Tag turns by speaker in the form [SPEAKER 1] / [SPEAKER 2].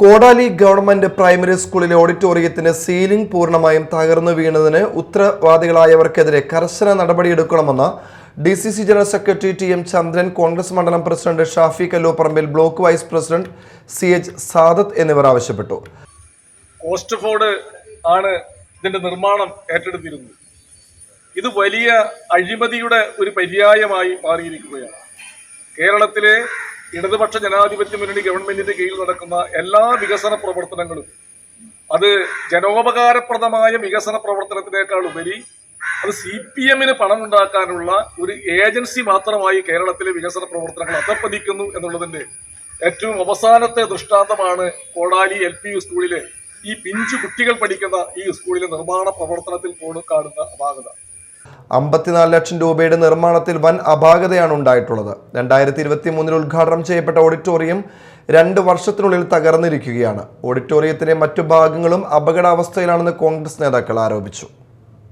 [SPEAKER 1] കോടാലി government primary സ്കൂളിലെ ഓഡിറ്റോറിയത്തിന് ceiling പൂർണമായും തകർന്നു വീണതിന് ഉത്തരവാദികളായവർക്കെതിരെ കർശന നടപടിയെടുക്കണമെന്ന് D C C general secretary T M Chandran Congress മണ്ഡലം president Shafi Kalluparambil block vice president C H Sadath എന്നിവർ ആവശ്യപ്പെട്ടു.
[SPEAKER 2] ആണ് ഇതിന്റെ നിർമ്മാണം ഏറ്റെടുത്തിരുന്നത്. ഇത് വലിയ അഴിമതിയുടെ ഒരു പര്യായമായി മാറിയിരിക്കുകയാണ്. കേരളത്തിലെ ഇടതുപക്ഷ ജനാധിപത്യ മുന്നണി ഗവൺമെന്റിന്റെ കീഴിൽ നടക്കുന്ന എല്ലാ വികസന പ്രവർത്തനങ്ങളും അത് ജനോപകാരപ്രദമായ വികസന പ്രവർത്തനത്തിനേക്കാൾ ഉപരി അത് സി പി എമ്മിന് പണം ഉണ്ടാക്കാനുള്ള ഒരു ഏജൻസി മാത്രമായി കേരളത്തിലെ വികസന പ്രവർത്തനങ്ങൾ അധപ്പതിക്കുന്നു എന്നുള്ളതിന്റെ ഏറ്റവും അവസാനത്തെ ദൃഷ്ടാന്തമാണ് കോടാലി എൽ പി സ്കൂളിലെ ഈ പിഞ്ചു കുട്ടികൾ പഠിക്കുന്ന ഈ സ്കൂളിലെ നിർമ്മാണ പ്രവർത്തനത്തിൽ പോലും കാണുന്ന അപാകത.
[SPEAKER 1] അമ്പത്തിനാല് ലക്ഷം രൂപയുടെ നിർമ്മാണത്തിൽ വൻ അപാകതയാണ് ഉണ്ടായിട്ടുള്ളത്. രണ്ടായിരത്തി ഇരുപത്തി മൂന്നിൽ ഉദ്ഘാടനം ചെയ്യപ്പെട്ട ഓഡിറ്റോറിയം രണ്ട് വർഷത്തിനുള്ളിൽ തകർന്നിരിക്കുകയാണ്. ഓഡിറ്റോറിയത്തിലെ മറ്റു ഭാഗങ്ങളും അപകടാവസ്ഥയിലാണെന്ന് കോൺഗ്രസ് നേതാക്കൾ ആരോപിച്ചു.